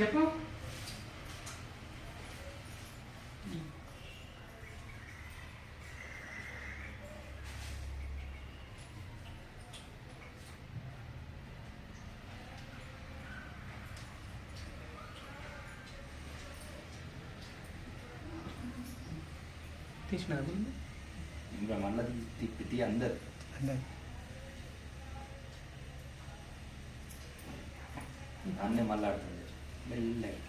చెప్పు. తీసిన ఇంకా మళ్ళీ తిప్పి తీ అందరు. అన్నీ మళ్ళీ ఆడుతుంది మెల్లగా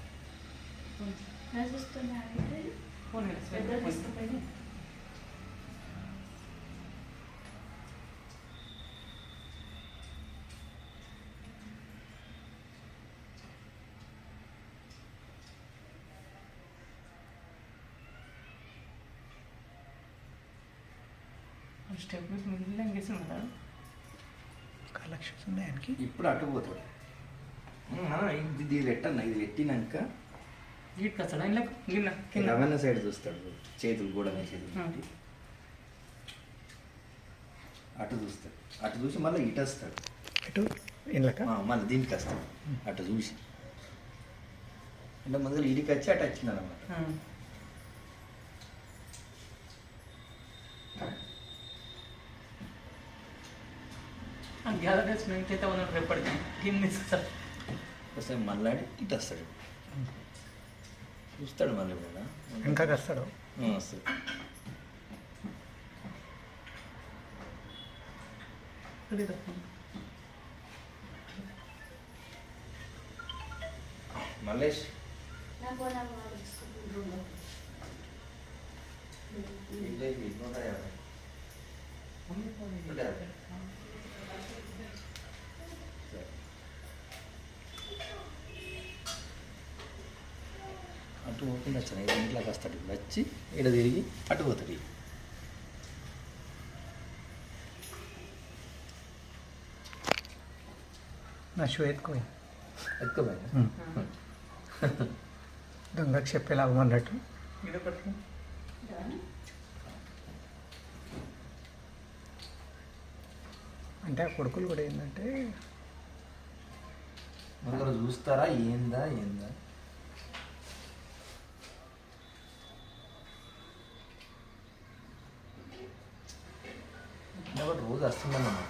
ఫోన్ స్టెప్ మిగిలిన ఇంకేసిన కదా కలెక్షన్స్ ఉన్నాయి ఆయనకి. ఇప్పుడు అటు పోతాడు. ఇది ఇది పెట్టన్న ఇది పెట్టినాక ఇటు వస్తాడా ఇలా రవణ సైడ్ చూస్తాడు చేతులు కూడా చేతులు పెట్టి. అటు చూస్తాడు అటు చూసి మళ్ళీ ఇటు వస్తాడు ఆ, మళ్ళీ దీనికి వస్తాడు అటు చూసి అంటే మొదలు ఇడికి వచ్చి అటు వచ్చింది అనమాట గ్యాదర్ నైట్ అయితే ఉన్నాడు రేపటికి కింద తీసుకొస్తాడు వస్తే మళ్ళాడి ఇటు వస్తాడు చూస్తాడు మళ్ళీ కూడా. ఇంకా వస్తాడు వస్తాడు. మల్లేష్. ఇల్లే నూట యాభై నూట యాభై సరే. అటు పోకుండా వచ్చాను ఐదు ఇంట్లోకి వస్తాడు. వచ్చి ఇక్కడ తిరిగి అటు పోతాడు. నా షూ ఎత్తుకోయి ఎత్తుకోపోయినా దొంగకి చెప్పేలా పట్టుకో అంటే ఆ కొడుకులు కూడా ఏంటంటే ముందర చూస్తారా? ఏందా? ఏందా? రోజు వస్తుందన్నమాట